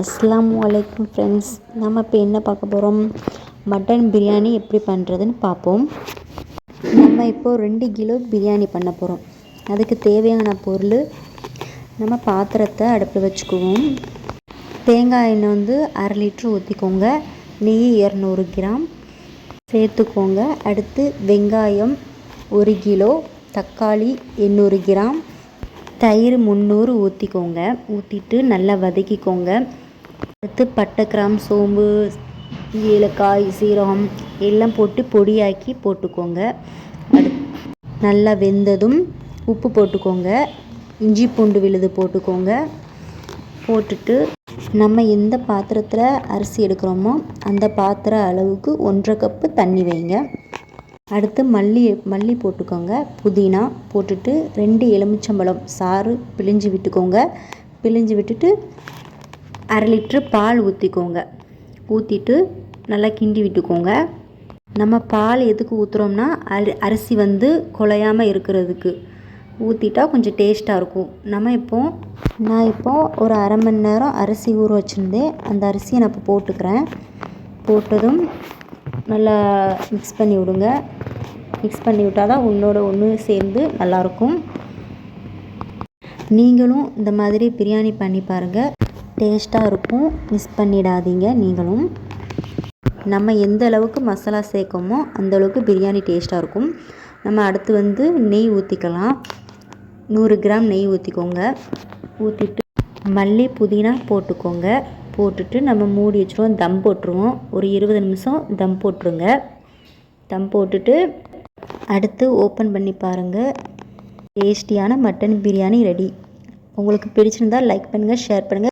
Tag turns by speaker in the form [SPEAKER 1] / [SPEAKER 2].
[SPEAKER 1] அஸ்லாம் அலைக்கும் ஃப்ரெண்ட்ஸ் நம்ம இப்போ என்ன பார்க்க போகிறோம் மட்டன் பிரியாணி எப்படி பண்ணுறதுன்னு பார்ப்போம். நம்ம இப்போது ரெண்டு கிலோ பிரியாணி பண்ண போகிறோம் அதுக்கு தேவையான பொருள் நம்ம பாத்திரத்தை அடுப்பில் வச்சுக்குவோம். தேங்காய் எண்ணெய் வந்து அரை லிட்ரு ஊற்றிக்கோங்க நெய் இரநூறு கிராம். சேர்த்துக்கோங்க. அடுத்து வெங்காயம் ஒரு கிலோ. தக்காளி எண்ணூறு கிராம். தயிர் முந்நூறு ஊற்றிக்கோங்க ஊற்றிட்டு நல்லா வதக்கிக்கோங்க. அடுத்து பட்டை கிராம் சோம்பு ஏலக்காய் சீரகம் எல்லாம் போட்டு பொடியாக்கி போட்டுக்கோங்க. அடுத் நல்லா வெந்ததும் உப்பு போட்டுக்கோங்க. இஞ்சி பூண்டு விழுது போட்டுக்கோங்க. போட்டுட்டு நம்ம எந்த பாத்திரத்தில் அரிசி எடுக்கிறோமோ அந்த பாத்திர அளவுக்கு ஒன்றரை கப்பு தண்ணி வைங்க. அடுத்து மல்லி மல்லி போட்டுக்கோங்க. புதினா போட்டுட்டு ரெண்டு எலுமிச்சம்பழம் சாறு பிழிஞ்சு விட்டுக்கோங்க. பிழிஞ்சு விட்டுட்டு அரை லிட்ரு பால் ஊற்றிக்கோங்க ஊற்றிட்டு நல்லா கிண்டி விட்டுக்கோங்க. நம்ம பால் எதுக்கு ஊற்றுறோம்னா அரி அரிசி வந்து குலையாமல் இருக்கிறதுக்கு. ஊற்றிட்டா கொஞ்சம் டேஸ்ட்டாக இருக்கும். நம்ம இப்போ நான் இப்போது ஒரு அரை மணி நேரம் அரிசி ஊற வச்சுருந்தேன். அந்த அரிசியை நான் இப்போ போட்டுக்கிறேன். போட்டதும் நல்லா மிக்ஸ் பண்ணி விடுங்க. மிக்ஸ் பண்ணி விட்டால் தான் ஒன்றோட ஒன்று சேர்ந்து நல்லாயிருக்கும் நீங்களும் இந்த மாதிரி பிரியாணி பண்ணி பாருங்கள் டேஸ்ட்டாக இருக்கும். மிஸ் பண்ணிடாதீங்க நீங்களும். நம்ம எந்த அளவுக்கு மசாலா சேர்க்கமோ அந்த அளவுக்கு பிரியாணி டேஸ்ட்டாக இருக்கும். நம்ம அடுத்து வந்து நெய் ஊற்றிக்கலாம் நூறு கிராம் நெய் ஊற்றிக்கோங்க ஊற்றிட்டு மல்லி புதினா போட்டுக்கோங்க. போட்டுட்டு நம்ம மூடி வச்சுருவோம் தம் போட்டுருவோம். ஒரு இருபது நிமிஷம் தம் போட்டுருங்க. தம் போட்டுட்டு அடுத்து ஓப்பன் பண்ணி பாருங்கள் டேஸ்டியான மட்டன் பிரியாணி ரெடி. உங்களுக்கு பிடிச்சிருந்தால் லைக் பண்ணுங்கள் ஷேர் பண்ணுங்கள்